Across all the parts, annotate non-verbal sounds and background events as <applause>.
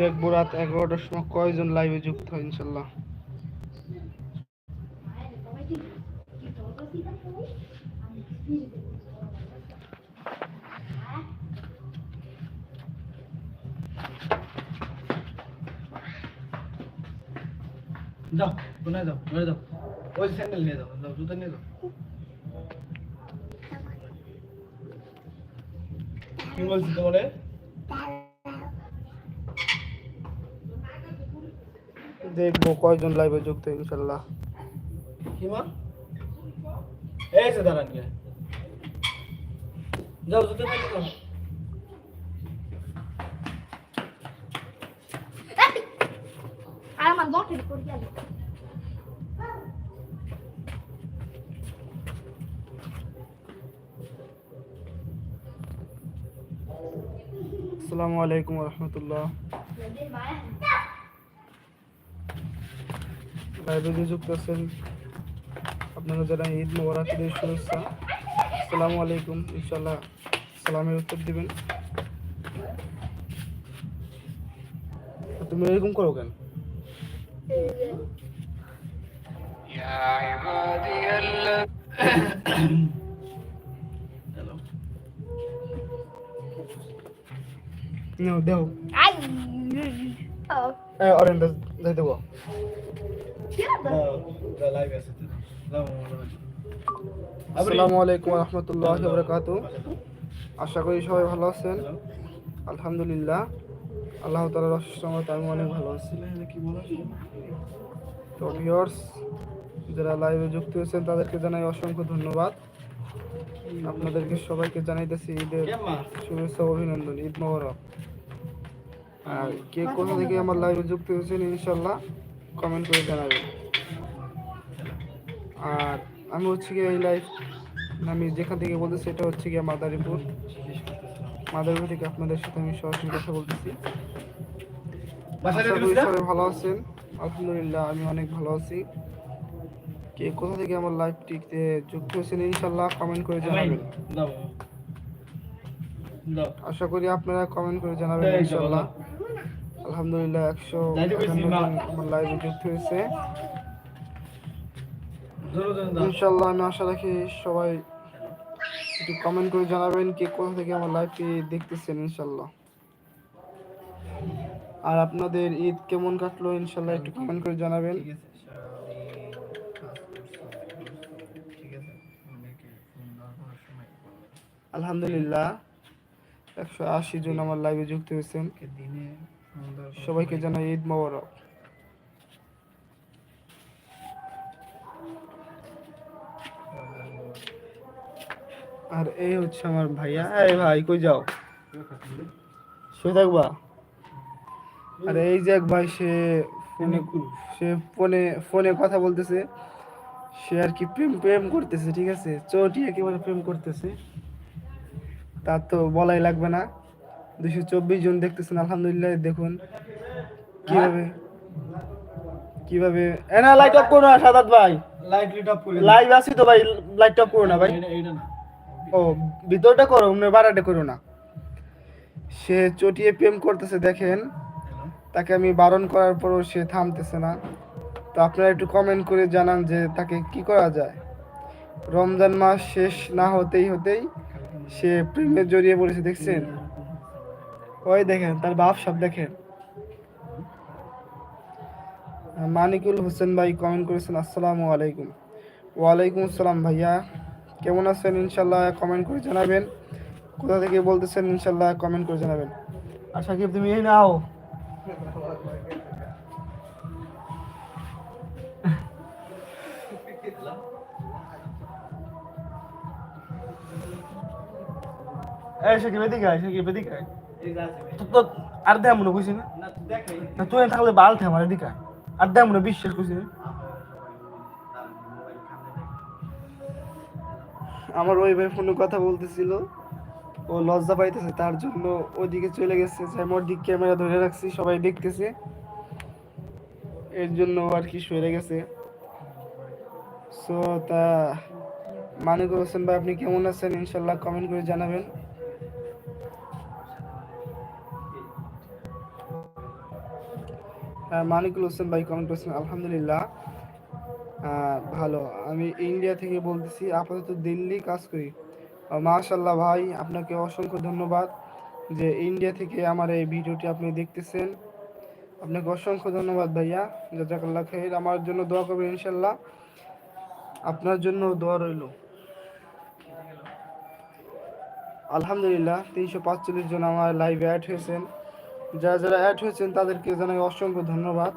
দেখব রাত এগারোটার সময় কয়জন লাইভে যুক্ত হয়, ইনশাল্লাহ। যাও ঘরে যাও ওই স্যান্ডেল নিয়ে যাও যাও, জুতা নিয়ে যাও। কি বলছি তোমারে? দেখব কয়জন লাইভে যুক্ত হয় ইনশাল্লাহ কি মা এই যে দাঁড়ান গিয়ে যাও জুতা নিয়ে যাও আর আমার বকের উপর গেল আসসালামু আলাইকুম রহমতুল্লাহ লাইভে যুক্ত আছেন। আপনারা যারা ঈদ মোবারকের শুভেচ্ছা আসসালামু আলাইকুম। ইনশাল্লাহ সালামের উত্তর দিবেন। তুমি এরকম করো কেন? <coughs> এই অরেঞ্জ যাই আসসালামু আলাইকুম রহমতুল্লাহ বরকাতু আশা করি সবাই ভালো আছেন। আলহামদুলিল্লাহ। আল্লাহ তালার রহমতে আমি অনেক ভালো আছি। তো ভিউয়ার্স যারা লাইভে যুক্ত হয়েছেন তাদেরকে জানাই অসংখ্য ধন্যবাদ। আপনাদেরকে সবাইকে জানাইতেছি ঈদের শুভেচ্ছা অভিনন্দন ঈদ মোবারক। আর কে কোথা থেকে আমার লাইভে যুক্ত হয়েছেন ইনশাল্লাহ কমেন্ট করে জানাবেন। আর আমি হচ্ছে কি এই লাইভ আমি যেখান থেকে বলতেছি এটা হচ্ছে গিয়ে মাদারীপুর। মাদারীপুর থেকে আপনাদের সাথে আমি সরাসরি কথা বলতেছি। সবাই ভালো আছেন। আলহামদুলিল্লাহ আমি অনেক ভালো আছি। কে কোথা থেকে আমার লাইভটিতে যুক্ত হয়েছেন ইনশাল্লাহ কমেন্ট করে জানাবেন। আশা করি আপনারা কমেন্ট করে জানাবেন ইনশাল্লাহ। আলহামদুলিল্লাহ একশো আমার লাইভে যুক্ত হয়েছে। ইনশাল্লাহ আমি আশা রাখি সবাই একটু কমেন্ট করে জানাবেন কে কোথা থেকে আমার লাইভটি দেখতেছেন ইনশাল্লাহ আর আপনাদের ঈদ কেমন কাটলো ইনশাল্লাহ একটু কমেন্ট করে জানাবেন। আলহামদুলিল্লাহ একশো আশি জন আমার লাইভে যুক্ত হয়েছেন। দিনে সবাইকে জানাই ঈদ মোবারক। আর এই হচ্ছে আমার ভাইয়া। এই ভাই কই যাও? শুয়ে থাকবা? আর এই যে এক ভাই সে ফোনে সে ফোনে ফোনে কথা বলতেছে। সে আর কি প্রেম প্রেম করতেছে ঠিক আছে? চটি একেবারে প্রেম করতেছে? তার তো বলাই লাগবে না। দুশো চব্বিশ জন দেখতেছেন আলহামদুলিল্লাহ দেখুন। কীভাবে কীভাবে এ না লাইট অফ করো না সাদাত ভাই। লাইট লিট অফ করে লাইভ আছি তো ভাই লাইট অফ করো না ভাই। না ও ভিতরটা করো অন্য বাড়াটা করো না। সে চটিয়ে প্রেম করতেছে দেখেন। তাকে আমি বারণ করার পরও সে থামতেছে না। তো আপনারা একটু কমেন্ট করে জানান যে তাকে কি করা যায়। রমজান মাস শেষ না হতেই হতেই সে প্রেমে জড়িয়ে পড়েছে দেখছেন? ওই দেখেন, তার বাপ সব দেখেন। মানিকুল হোসেন ভাই কমেন্ট করেছেন, আসসালামু আলাইকুম। ওয়ালাইকুম আসসালাম ভাইয়া। কেমন আছেন? ইনশাল্লাহ কমেন্ট করে জানাবেন। কোথা থেকে বলতেছেন? ইনশাল্লাহ কমেন্ট করে জানাবেন। আশা কি তুমি এই নাও। এই সাকিব এদিকে আয় সাকিব এদিকে আয়। আর না? তুই থাকলে বাল থে আমার আর দেয় মনে কইছি না? আমার ওই ভাই ফোনে কথা বলতেছিল। ও লজ্জা পাইতেছে, তার জন্য ওইদিকে চলে গেছে। যে আমি ওর দিক ক্যামেরা ধরে রাখছি, সবাই দেখতেছে। এর জন্য আর কি সরে গেছে। সো তা মানিকুল হোসেন ভাই, আপনি কেমন আছেন? ইনশাল্লাহ কমেন্ট করে জানাবেন। মানিকুল হোসেন ভাই কমেন্ট করেছেন, আলহামদুলিল্লাহ ভালো। আমি ইন্ডিয়া থেকে বলতেছি, আপাতত দিল্লি কাজ করি। মাশাল্লাহ ভাই, আপনাকে অসংখ্য ধন্যবাদ যে ইন্ডিয়া থেকে আমার এই ভিডিওটি আপনি দেখতেছেন। আপনাকে অসংখ্য ধন্যবাদ ভাইয়া। জাজাকাল্লাহ খের আমার জন্য দোয়া করবেন ইনশাল্লাহ আপনার জন্য দোয়া রইল। আলহামদুলিল্লাহ, তিনশো পাঁচচল্লিশ জন আমার লাইভে অ্যাড হয়েছেন। যারা যারা অ্যাড হয়েছেন তাদেরকে জানাই অসংখ্য ধন্যবাদ।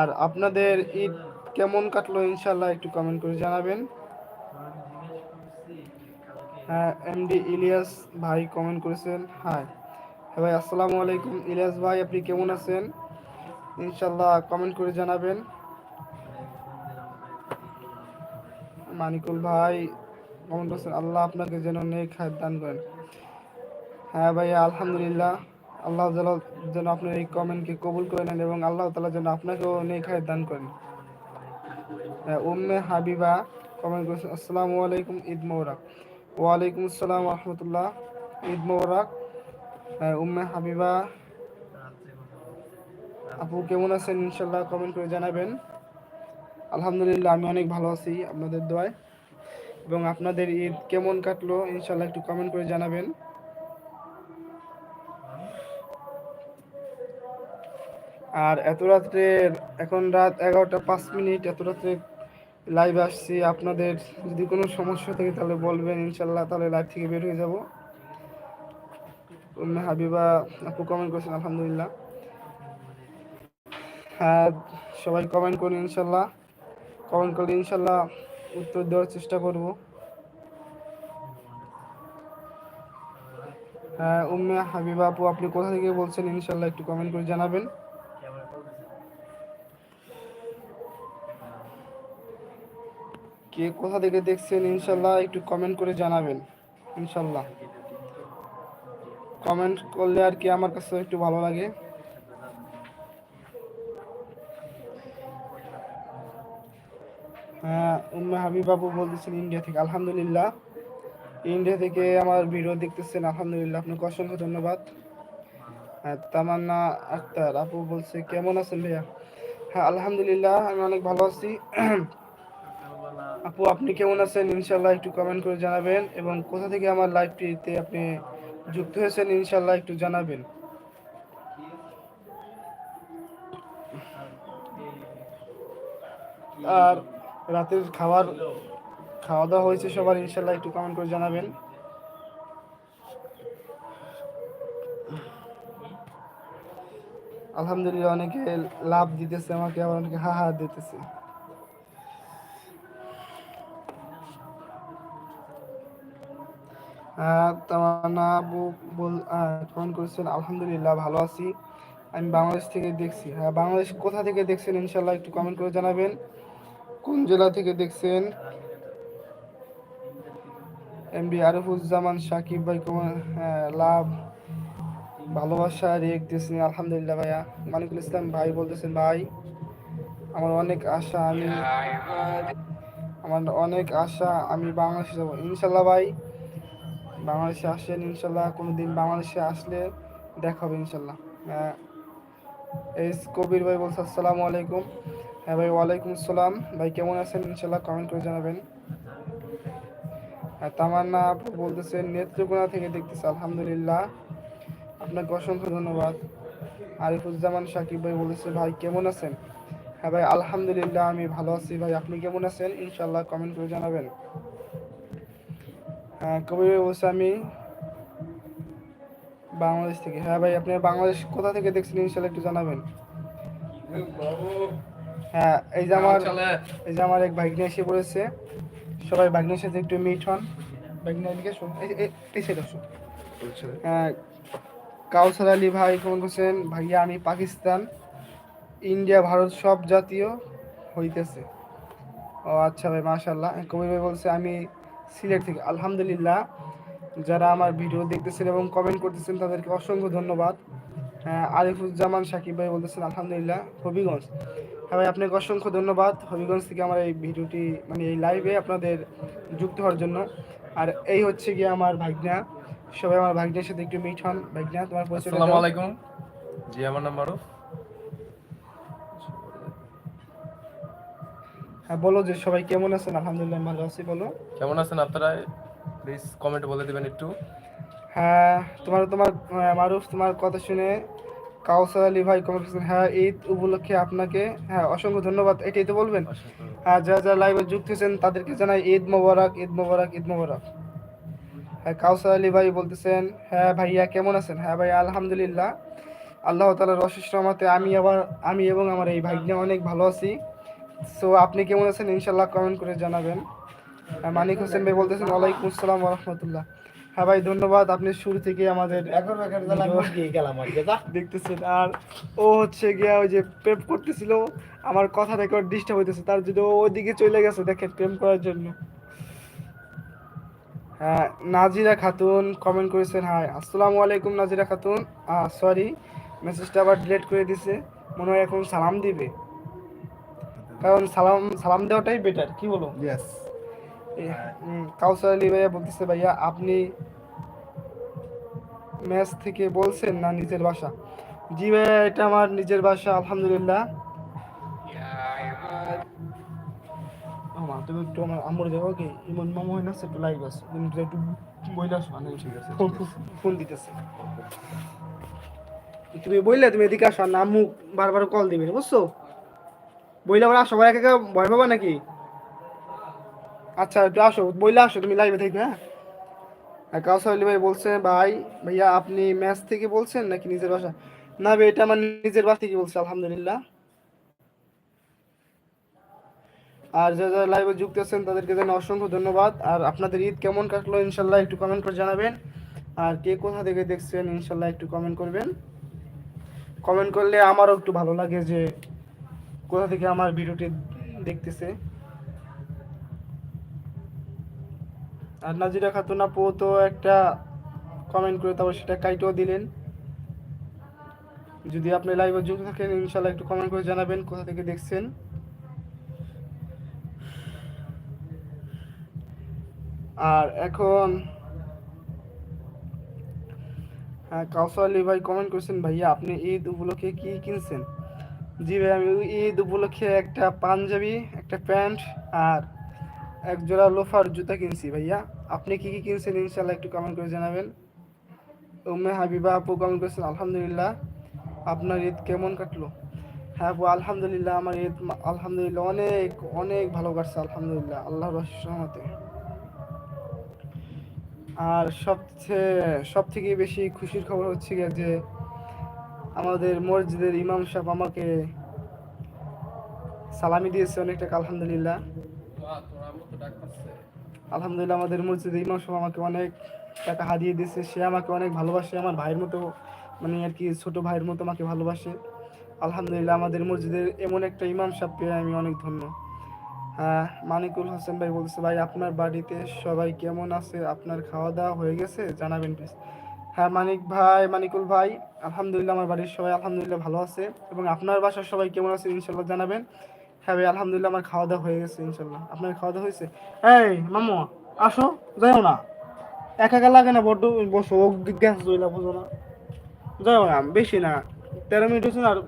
আর আপনাদের ঈদ কেমন কাটলো ইনশাল্লাহ একটু কমেন্ট করে জানাবেন। হ্যাঁ এমডি ইলিয়াস ভাই কমেন্ট করেছেন। হাই হ্যাঁ ভাই, আসসালামু আলাইকুম। ইলিয়াস ভাই, আপনি কেমন আছেন? ইনশাল্লাহ কমেন্ট করে জানাবেন। মানিকুল ভাই কমেন্ট করছেন আল্লাহ আপনাকে যেন নেক হায়াত দান করেন। হ্যাঁ ভাই, আলহামদুলিল্লাহ। আল্লাহ তাআলা যেন আপনার এই কমেন্টকে কবুল করে নেন এবং আল্লাহ তালা যেন আপনাকেও নেক হায়াত দান করেন। হ্যাঁ, উম্মে হাবিবা কমেন্ট করেছেন আসসালামু আলাইকুম ঈদ মোবারক। ওয়ালাইকুম আসসালাম রহমতুল্লাহ ঈদ মোবারক। হ্যাঁ, উম্মে হাবিবা আপু কেমন আছেন? ইনশাল্লাহ কমেন্ট করে জানাবেন। আলহামদুলিল্লাহ আমি অনেক ভালো আছি আপনাদের দোয়ায়। এবং আপনাদের ঈদ কেমন কাটলো? ইনশাল্লাহ একটু কমেন্ট করে জানাবেন। আর এত রাত্রে, এখন রাত এগারোটা পাঁচ মিনিট, এত রাত্রে লাইভ আসছি। আপনাদের যদি কোনো সমস্যা থাকে তাহলে বলবেন, ইনশাল্লাহ তাহলে লাইভ থেকে বের হয়ে যাব। হাবিবা, আপু কমেন্ট করেছেন, আলহামদুলিল্লাহ। হ্যাঁ সবাই কমেন্ট করুন, ইনশাল্লাহ। কমেন্ট করলে ইনশাল্লাহ উত্তর দেওয়ার চেষ্টা করব। হ্যাঁ উম্মে হাবিবা আপু, আপনি কোথা থেকে বলছেন? ইনশাল্লাহ একটু কমেন্ট করে জানাবেন। কে কোথা থেকে দেখছেন, ইনশাল্লাহ একটু কমেন্ট করে জানাবেন, ইনশাল্লাহ। কমেন্ট করলে আর কি আমার কাছে একটু ভালো লাগে। হ্যাঁ উম্মে হাবিব বাবু বলতেছেন ইন্ডিয়া থেকে, আলহামদুলিল্লাহ। ইন্ডিয়া থেকে আমার ভিডিও দেখতেছেন, আলহামদুলিল্লাহ, আপনাকে অসংখ্য ধন্যবাদ। হ্যাঁ তামান্না আক্তার, আপু বলছে, কেমন আছেন ভাইয়া? হ্যাঁ আলহামদুলিল্লাহ, আমি অনেক ভালো আছি। আপু, আপনি কেমন আছেন? ইনশাল্লাহ একটু কমেন্ট করে জানাবেন এবং কোথা থেকে আমার লাইভটিতে আপনি যুক্ত হয়েছেন ইনশাল্লাহ একটু জানাবেন। আর রাতের খাবার খাওয়া দাওয়া হয়েছে সবার ইনশাল্লাহ একটু কমেন্ট করে জানাবেন। আলহামদুলিল্লাহ, অনেকে লাভ দিতেছে আমাকে, আবার অনেকে হা হা দিতেছে। তামান্না বল কমেন্ট করেছেন আলহামদুলিল্লাহ ভালো আছি। আমি বাংলাদেশ থেকে দেখছি। হ্যাঁ বাংলাদেশ কোথা থেকে দেখছেন ইনশাল্লাহ একটু কমেন্ট করে জানাবেন। কোন জেলা থেকে দেখছেন? এমডি আরিফুজ্জামান সাকিব ভাই কুমার হ্যাঁ, লাভ ভালোবাসা রেক দিয়েছেন আলহামদুলিল্লাহ ভাইয়া। মানিকুল ইসলাম ভাই বলতেছেন ভাই আমার অনেক আশা আমি আমার অনেক আশা আমি বাংলাদেশে যাব। ইনশাল্লাহ ভাই বাংলাদেশে আসেন ইনশাল্লাহ কোনো দিন বাংলাদেশে আসলে দেখা হবে ইনশাল্লাহ। হ্যাঁ, এস কবির ভাই বলছে আসসালামু আলাইকুম। হ্যাঁ ভাই ওয়ালাইকুম আসসালাম। ভাই কেমন আছেন? ইনশাল্লাহ কমেন্ট করে জানাবেন। আর তামান্না আপু বলতেছেন নেত্রকোনা থেকে দেখতেছে আলহামদুলিল্লাহ। আপনাকে অসংখ্য ধন্যবাদ। আরিফুজ্জামান সাকিব ভাই বলেছে ভাই কেমন আছেন? হ্যাঁ ভাই আলহামদুলিল্লাহ আমি ভালো আছি। ভাই আপনি কেমন আছেন? ইনশাল্লাহ কমেন্ট করে জানাবেন। হ্যাঁ কবির ভাই বলছে আমি বাংলাদেশ থেকে। হ্যাঁ ভাই আপনি বাংলাদেশ কোথা থেকে দেখছেন? ইনশাল্লাহ একটু জানাবেন। হ্যাঁ এই যে আমার এই যে আমার এক ভাগ্নে এসে পড়েছে। সবাই ভাগ্নের সাথে একটু মিট হন। ভাগ্নে শোন এই- এই- এই সাইড আসুন। হ্যাঁ কাউসার আলী ভাই কেমন করছেন ভাইয়া আমি পাকিস্তান। ইন্ডিয়া ভারত সব জাতীয় হইতেছে। ও আচ্ছা ভাই মাশাল্লাহ কবির ভাই বলছে আমি সিলেট থেকে। আলহামদুলিল্লাহ যারা আমার ভিডিও দেখতেছেন এবং কমেন্ট করতেছেন তাদেরকে অসংখ্য ধন্যবাদ। হ্যাঁ, আরিফুজ্জামান সাকিব ভাই বলতেছেন আলহামদুলিল্লাহ হবিগঞ্জ। হ্যাঁ ভাই আপনাকে অসংখ্য ধন্যবাদ হবিগঞ্জ থেকে আমার এই ভিডিওটি মানে এই লাইভে আপনাদের যুক্ত হওয়ার জন্য। আর এই হচ্ছে গিয়ে আমার ভাগ্না। সবাই আমার ভাগ্নের সাথে একটু মিট হন। ভাগনা তোমার পরিচয় আসসালামু আলাইকুম। জি আমার নাম মারুফ। হ্যাঁ বলো যে সবাই কেমন আছেন? আলহামদুলিল্লাহ ভালো আছি বলো। কেমন আছেন আপনারা? প্লিজ কমেন্টে বলে দিবেন একটু। হ্যাঁ তোমার তোমার মারুফ তোমার কথা শুনে কাউসার আলী ভাই কমেন্ট করেছেন হ্যাঁ ঈদ উপলক্ষে আপনাকে হ্যাঁ অসংখ্য ধন্যবাদ। এটাই তো বলবেন। হ্যাঁ যারা যারা লাইভে যুক্ত হয়েছেন তাদেরকে জানাই ঈদ মোবারক ঈদ মোবারক ঈদ মোবারক। হ্যাঁ কাউসার আলী ভাই বলতেছেন হ্যাঁ ভাইয়া কেমন আছেন? হ্যাঁ ভাই আলহামদুলিল্লাহ। আল্লাহ তালার অশেষ রহমতে আমি আবার আমি এবং আমার এই ভাইকে অনেক ভালো আছি। সো আপনি কেমন আছেন? ইনশাল্লাহ কমেন্ট করে জানাবেন। মানিক হোসেন ভাই বলতেছেন ওয়ালাইকুম আসসালাম রহমতুল্লাহ। হ্যাঁ ভাই ধন্যবাদ। আপনি শুরু থেকে আমাদের দেখতেছেন। আর ও হচ্ছে গিয়া ওই যে প্রেম করতেছিল। আমার কথা রেকর্ড ডিস্টার্ব হইতেছে। তার যদি ও ওইদিকে চলে গেছে দেখেন প্রেম করার জন্য। হ্যাঁ নাজিরা খাতুন কমেন্ট করেছেন হাই আসসালামু আলাইকুম নাজিরা খাতুন। সরি মেসেজটা আবার ডিলিট করে দিছে। মনে হয় এখন সালাম দিবে। কারণ সালাম সালাম দেওয়াটাই বেটার কি বলো ইয়েস কাউসার আলী ভাইয়া বলতেছে ভাইয়া আপনি ম্যাচ থেকে বলছেন না নিজের বাসা জি ভাইয়া এটা আমার নিজের বাসা আলহামদুলিল্লাহ। তুমি একটু আমার আমর যাব কি ইমন মামা হয় না একটু লাইভ আছে। তুমি একটু বইলে আসো মানে ঠিক আছে ফোন <laughs> ফোন দিতেছে। তুমি বইলে তুমি এদিকে আসো না আম্মু বারবার কল দিবে বুঝছ? বইলে আবার আসো ভাই একা ভয় পাবা নাকি? আচ্ছা একটু আসো, বইলে আসো, তুমি লাইভে থেকে হ্যাঁ? কাউসার আলী ভাই বলছে, ভাই, ভাইয়া, আপনি ম্যাচ থেকে বলছেন নাকি নিজের বাসা না ভাই, এটা আমার নিজের বাসা থেকে বলছে, আলহামদুলিল্লাহ। আর যারা যারা লাইভে যুক্ত আছেন, তাদেরকে জানাই অসংখ্য ধন্যবাদ। আর আপনাদের ঈদ কেমন কাটলো, ইনশাল্লাহ একটু কমেন্ট করে জানাবেন। আর কে কোথা থেকে দেখছেন, ইনশাল্লাহ একটু কমেন্ট করবেন। কমেন্ট করলে আমারও একটু ভালো লাগে যে কোথা থেকে আমার ভিডিওটি দেখতেছে? আর নাজিরা খাতুন আপু তো একটা কমেন্ট করে তারপর সেটা কাইটেও দিলেন। যদি আপনি লাইভে যুক্ত থাকেন ইনশাল্লাহ একটু কমেন্ট করে জানাবেন কোথা থেকে দেখছেন। আর এখন হ্যাঁ কাউসার ভাই কমেন্ট করছেন, ভাইয়া, আপনি ঈদ উপলক্ষে কি কিনছেন? জি ভাই, আমি ঈদ উপলক্ষে একটা পাঞ্জাবি, একটা প্যান্ট আর এক জোড়া লোফার জুতা কিনছি ভাইয়া। আপনি কি কি কিনছেন ইনশাল্লাহ একটু কমেন্ট করে জানাবেন। উম্মে হাবিবা আপু কমেন্ট করেছেন, আলহামদুলিল্লাহ, আপনার ঈদ কেমন কাটলো? হ্যাঁ আপু, আলহামদুলিল্লাহ, আমার ঈদ আলহামদুলিল্লাহ, অনেক অনেক ভালো কাটছে, আলহামদুলিল্লাহ, আল্লাহর রহমতে। আর সবচেয়ে সব থেকে বেশি খুশির খবর হচ্ছে যে আমাদের মসজিদের ইমাম সাহেব আমাকে সালামি দিয়েছে অনেকটা আলহামদুলিল্লাহ। আলহামদুলিল্লাহ আমাদের মসজিদে ইমাম সাহেব আমাকে অনেক টাকা হারিয়ে দিয়েছে। সে আমাকে অনেক ভালোবাসে, আমার ভাইয়ের মতো মানে আর কি ছোট ভাইয়ের মতো আমাকে ভালোবাসে। আলহামদুলিল্লাহ আমাদের মসজিদের এমন একটা ইমাম সাহেব পেয়ে আমি অনেক ধন্য। হ্যাঁ মানিকুল হোসেন ভাই বলছে, ভাই, আপনার বাড়িতে সবাই কেমন আছে? আপনার খাওয়া দাওয়া হয়ে গেছে? জানাবেন প্লিজ হ্যাঁ মানিক ভাই, মানিকুল ভাই, আলহামদুলিল্লাহ আমার বাড়ির সবাই আলহামদুলিল্লাহ ভালো আছে এবং আপনার বাসার সবাই কেমন আছে ইনশাল্লাহ জানাবেন। হ্যাঁ ভাই, আলহামদুলিল্লাহ আমার খাওয়া দাওয়া হয়ে গেছে ইনশাল্লাহ আপনার খাওয়া দাওয়া হয়েছে? এই, মামু, আসো যাও না। একা একা লাগে না, বড্ড বসো গ্যাস জইলা বুঝো না। যাও না, বেশি না। তেরো মিনিট হচ্ছে না, আর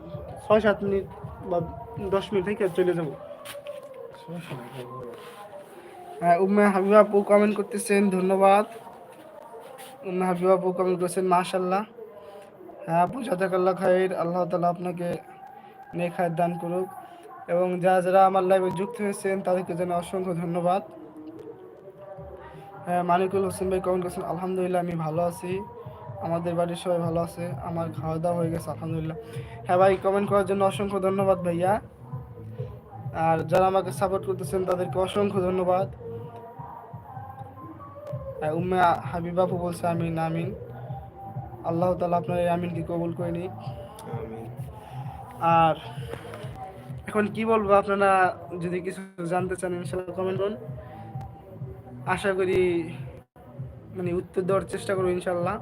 ছয় সাত মিনিট বা দশ মিনিট থেকে চলে যাব। হ্যাঁ উম্মে হাবিবা আপু কমেন্ট করতেছেন, ধন্যবাদ। উম্মে হাবিবা আপু কমেন্ট করছেন মাশাল্লাহ হ্যাঁ আপু, জাজাকাল্লাহ খাইর, আল্লাহ তালা আপনাকে নেক হায়াত দান করুক। এবং যারা যারা আমার লাইভে যুক্ত হয়েছেন, তাদেরকে যেন অসংখ্য ধন্যবাদ। হ্যাঁ মানিকুল হোসেন ভাই কমেন্ট করছেন আলহামদুলিল্লাহ, আমি ভালো আছি। আমাদের বাড়ির সবাই ভালো আছে। আমার খাওয়া দাওয়া হয়ে গেছে, আলহামদুলিল্লাহ। হ্যাঁ ভাই কমেন্ট করার জন্য অসংখ্য ধন্যবাদ ভাইয়া। আর যারা আমাকে সাপোর্ট করতেছেন, তাদেরকে অসংখ্য ধন্যবাদ। উম্মে হাবিব আপু বলছে আমিন আমিন। আল্লাহ তালা আপনার এই আমিনকে কবুল করে নিক। আর এখন কি বলব আপনারা যদি কিছু জানতে চান ইনশাল্লাহ কমেন্ট করুন। আশা করি মানে উত্তর দেওয়ার চেষ্টা করব ইনশাল্লাহ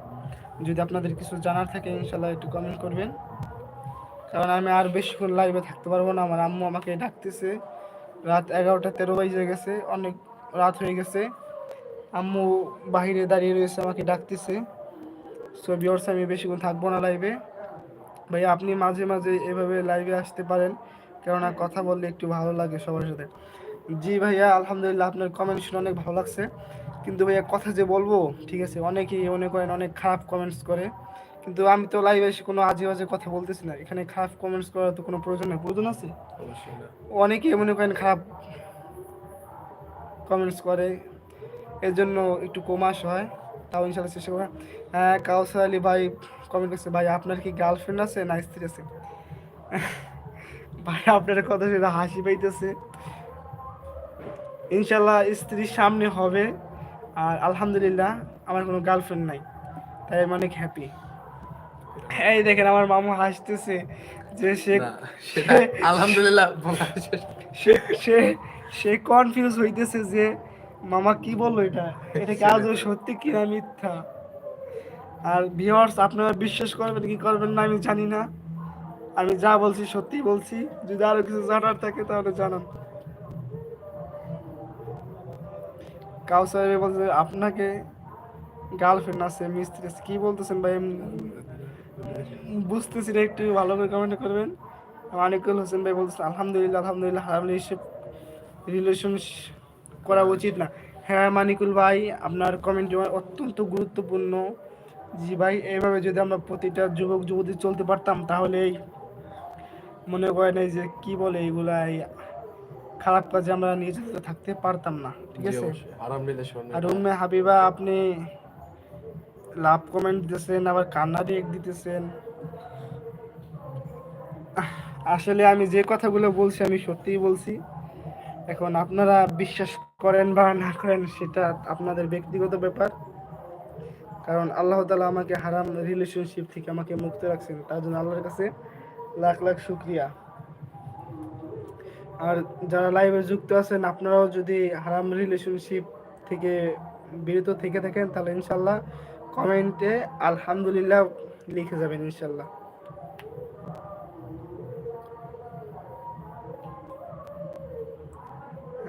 যদি আপনাদের কিছু জানার থাকে ইনশাল্লাহ একটু কমেন্ট করবেন। কারণ আমি আর বেশিক্ষণ লাইভে থাকতে পারব না আমার আম্মু আমাকে ডাকতেছে। রাত এগারোটা তেরো বাজে গেছে অনেক রাত হয়ে গেছে। আম্মু বাহিরে দাঁড়িয়ে রয়েছে আমাকে ডাকতেছে। সো বিয়র্স আমি বেশিক্ষণ থাকব না লাইভে ভাই আপনি মাঝে মাঝে এভাবে লাইভে আসতে পারেন কেননা কথা বললে একটু ভালো লাগে সবার সাথে। জি ভাইয়া আলহামদুলিল্লাহ আপনার কমেন্ট শুনে অনেক ভালো লাগছে। কিন্তু ভাইয়া কথা যে বলব ঠিক আছে অনেকেই মনে করেন অনেক খারাপ কমেন্টস করে। কিন্তু আমি তো লাইভে এসে কোনো আজে বাজে কথা বলতেছি না। এখানে খারাপ কমেন্টস করার তো কোনো প্রয়োজন নেই প্রয়োজন আছে? অনেকেই মনে করেন খারাপ কমেন্টস করে। এর জন্য একটু কমাস হয় তাও ইনশাল্লাহ চেষ্টা করা হ্যাঁ কাউসার আলী ভাই কমেন্ট করছে ভাই আপনার কি গার্লফ্রেন্ড আছে না স্ত্রী আছে? <laughs> ভাই আপনার কথা শুনে হাসি পাইতেছে। ইনশাল্লাহ স্ত্রীর সামনে হবে আর আলহামদুলিল্লাহ আমার কোনো গার্লফ্রেন্ড নাই তাই আমি অনেক হ্যাপি এই দেখেন আমার মামু হাসতেছে যে সে আলহামদুলিল্লাহ সে সে কনফিউজ হইতেছে যে মামা কি বলল এটা? এটা কি আদৌ সত্যি কি না মিথ্যা? আর ভিউয়ার্স আপনারা বিশ্বাস করবেন কি করবেন না, আমি জানি না। আমি যা বলছি সত্যি বলছি। যদি আরও কিছু জানার থাকে তাহলে জানান। কাউসার বলছে, আপনাকে গার্লফ্রেন্ড আছে, মিস্ত্রি আছে। কি বলতেছেন ভাই? বুঝতেছি না, একটু ভালো করে কমেন্ট করবেন। মানিকুল হোসেন ভাই বলতেছে, আলহামদুলিল্লাহ আলহামদুলিল্লাহ রিলেশন করা উচিত না। হ্যাঁ মানিকুল ভাই আপনার কমেন্ট অত্যন্ত গুরুত্বপূর্ণ। জি ভাই এইভাবে যদি আমরা প্রতিটা যুবক যুবতী চলতে পারতাম তাহলে মনে করেন এই যে কি বলে এইগুলা এই খারাপ কাজে আমরা নিজেদের থাকতে পারতাম না ঠিক আছে? আর উম্মে হাবিবা আপনি লাভ কমেন্ট দিতেছেন আবার কান্না রিয়েক্ট দিতেছেন। আসলে আমি যে কথাগুলো বলছি আমি সত্যিই বলছি এখন আপনারা বিশ্বাস করেন বা না করেন, সেটা আপনাদের ব্যক্তিগত ব্যাপার। কারণ আল্লাহ তালা আমাকে হারাম রিলেশনশিপ থেকে আমাকে মুক্ত রাখছেন, তার জন্য আল্লাহর কাছে লাখ লাখ শুক্রিয়া। আর যারা লাইভে যুক্ত আছেন, আপনারাও যদি হারাম রিলেশনশিপ থেকে বিরত থেকে থাকেন, তাহলে ইনশাল্লাহ কমেন্টে আলহামদুলিল্লাহ লিখে যাবেন ইনশাল্লাহ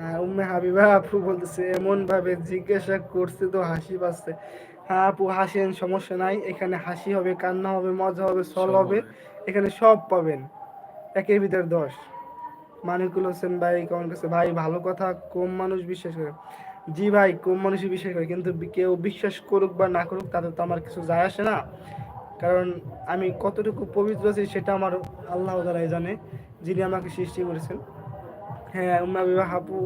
হ্যাঁ উম্মে হাবিবা আপু বলতেছে এমন ভাবে জিজ্ঞাসা করছে তো হাসি পাচ্ছে। হ্যাঁ আপু হাসেন সমস্যা নাই। এখানে হাসি হবে কান্না হবে মজা হবে সল হবে। এখানে সব পাবেন। একের ভিতর দশ। মানিকুল হোসেন ভাই কেমন করছে ভাই ভালো কথা কম মানুষ বিশ্বাস করে। জি ভাই কম মানুষই বিশ্বাস করে কিন্তু কেউ বিশ্বাস করুক বা না করুক তাতে তো আমার কিছু যায় আসে না। কারণ আমি কতটুকু পবিত্র আছি সেটা আমার আল্লাহ দ্বারাই জানে যিনি আমাকে সৃষ্টি করেছেন। হ্যাঁ উম্মে হাবিবা হাপু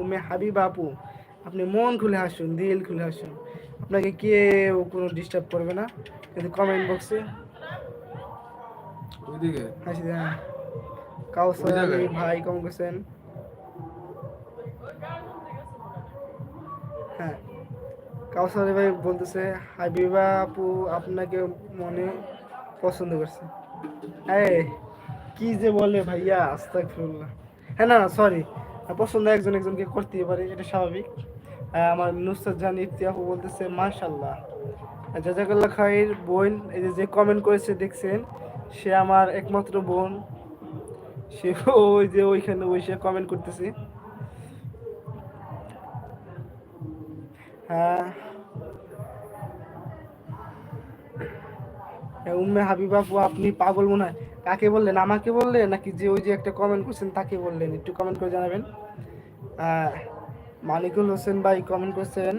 উম্মে হাবিবা আপু আপনি মন খুলে হাসুন দিল খুলে হাসুন। আপনাকে কেউ কোনো ডিস্টার্ব করবে না। কিন্তু কমেন্ট বক্সে হাসি দেন। কাউসার ভাই কম করছেন হ্যাঁ। কাউসার ভাই বলতেছে হাবিবা আপু আপনাকে মনে পছন্দ করছে। এই কি যে বলে ভাইয়া আস্তাগফিরুল্লাহ। হ্যাঁ না সরি পছন্দ একজন একজনকে করতেই পারে, এটা স্বাভাবিক। আমার নুসরাত জান ইফতি আপু বলতেছে মাশাল্লাহ জাজাকাল্লাহ খাইর বোন, এই যে যে কমেন্ট করেছে, দেখছেন, সে আমার একমাত্র বোন। সে ওই যে, ওইখানে বসে কমেন্ট করতেছে। হ্যাঁ উম্মে হাবিবা আপু, আপনি পাগল মনে হয়। কাকে বললেন আমাকে বললেন নাকি যে ওই যে একটা কমেন্ট করছেন তাকে বললেন? একটু কমেন্ট করে জানাবেন। আহ, মানিকুল হোসেন ভাই কমেন্ট করছেন।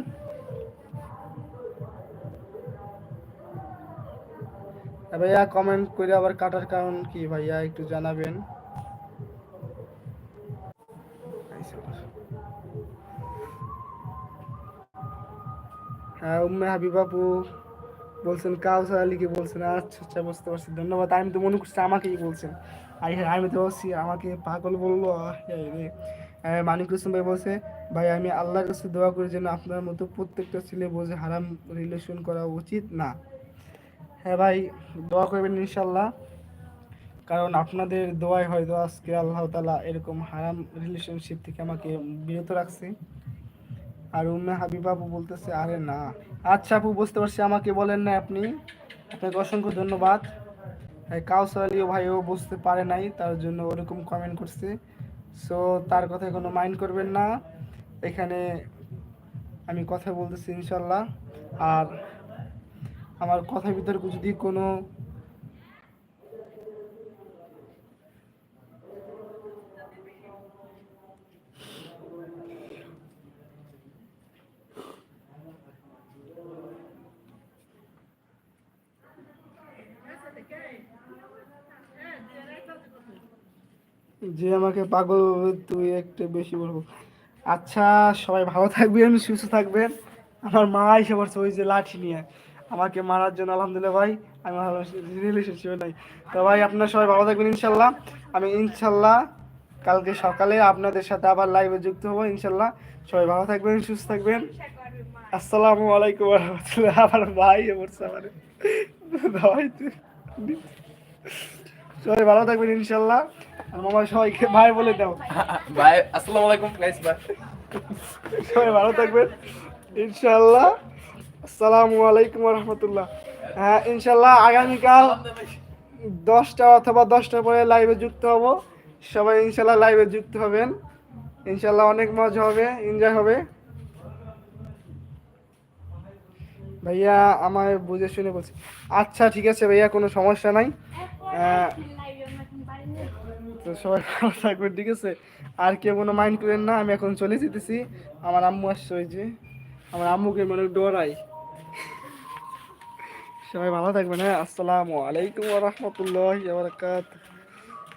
ভাইয়া কমেন্ট করে আবার কাটার কারণ কি ভাইয়া একটু জানাবেন। হ্যাঁ উম্মে হাবিবাপু বলছেন কাউসার আলীকে বলছেন আচ্ছা আচ্ছা বুঝতে পারছি, ধন্যবাদ। আমি তো মনে করছি আমাকেই বলছেন। আই আমি তো বলছি, আমাকে পাগল বলল মানিক হোসেন ভাই বলছে, ভাই, আমি আল্লাহর কাছে দোয়া করি যেন আপনার মতো প্রত্যেকটা ছেলে বোঝে হারাম রিলেশন করা উচিত না। হ্যাঁ ভাই, দোয়া করবেন ইনশাল্লাহ কারণ আপনাদের দোয়াই হয়তো আজকে আল্লাহ তালা এরকম হারাম রিলেশনশিপ থেকে আমাকে বিরত রাখছে। আর উম্মে হাবিব আপু বলতেছে, আরে না। আচ্ছা আপু, বুঝতে পারছি, আমাকে বলেন না আপনি। আপনাকে অসংখ্য ধন্যবাদ। কাউসার আলীও ভাইও বুঝতে পারে নাই, তার জন্য ওরকম কমেন্ট করছে। সো তার কথায় কোনো মাইন্ড করবেন না। এখানে আমি কথা বলতেছি ইনশাল্লাহ। আর আমার কথার ভিতরে যদি কোনো যে আমাকে পাগল তুই একটু বেশি বলব। আচ্ছা সবাই ভালো থাকবেন, সুস্থ থাকবেন। আমার মা এসে পড়ছে ওই যে লাঠি নিয়ে। আমাকে মারার জন্য আলহামদুলিল্লাহ ভাই, আমি রিলেশনশিপে নাই। তো ভাই, আপনারা সবাই ভালো থাকবেন, ইনশাল্লাহ। আমি ইনশাল্লাহ কালকে সকালে আপনাদের সাথে আবার লাইভে যুক্ত হব, ইনশাল্লাহ। সবাই ভালো থাকবেন, সুস্থ থাকবেন। আসসালামু আলাইকুম রহমতুল্লাহ আমার ভাই আমার সবাই ভালো থাকবেন, ইনশাল্লাহ। আর মামা সবাইকে ভাই বলে দাও। বাই আসসালামু আলাইকুম গাইস বাই সবাই ভালো থাকবেন। ইনশাল্লাহ আসসালামু আলাইকুম রহমতুল্লাহ। হ্যাঁ ইনশাল্লাহ আগামীকাল দশটা অথবা দশটার পরে লাইভে যুক্ত হব। সবাই ইনশাল্লাহ লাইভে যুক্ত হবেন। ইনশাল্লাহ অনেক মজা হবে এনজয় হবে। ভাইয়া আমায় বুঝে শুনে বলছি। আচ্ছা ঠিক আছে ভাইয়া কোনো সমস্যা নাই আহ, লাইভে আমরা এখন পারিনি তো সবাই ভালো থাকবে ঠিক আছে? আর কেউ কোনো মাইন্ড করেন না, আমি এখন চলে যেতেছি। আমার আম্মু আসছে ওই যে, আমার আম্মুকে মানে ডরাই। সবাই ভালো থাকবেন হ্যাঁ? আসসালামু আলাইকুম রহমতুল্লাহ বারাকাত